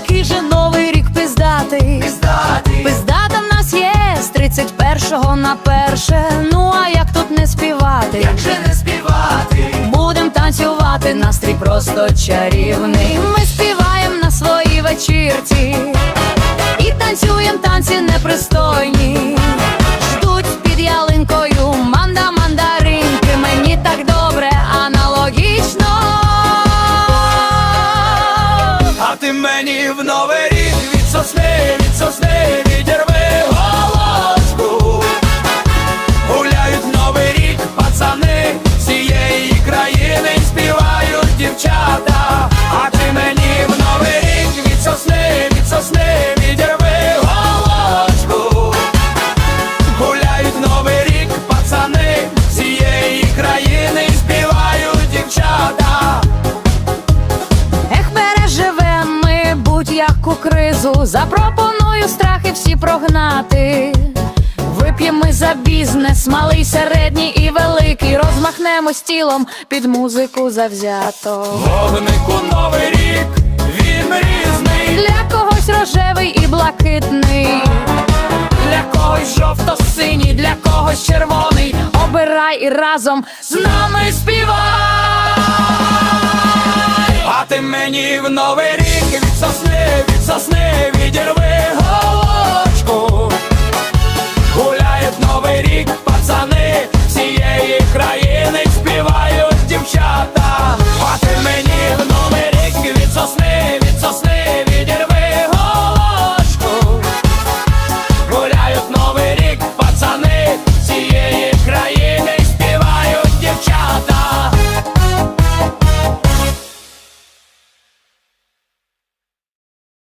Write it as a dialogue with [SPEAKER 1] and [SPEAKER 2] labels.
[SPEAKER 1] який же новий рік пиздатий. Пиздатий Пиздата в нас є з 31-го на перше. Ну а як тут не співати? Як же не співати? Будем танцювати, настрій просто чарівний. Ми співаємо на своїй вечірці.
[SPEAKER 2] Мені в новий рік від сосни
[SPEAKER 1] ми будь-яку кризу. Запропоную страхи всі прогнати. Вип'ємо ми за бізнес, малий, середній і великий. Розмахнемось тілом під музику завзято.
[SPEAKER 2] Вогнику новий рік, він різний,
[SPEAKER 1] Для когось рожевий і блакитний. для когось жовто-синій, для когось червоний. Обирай і разом З нами співай,
[SPEAKER 2] а ти мені в новий рік сосни,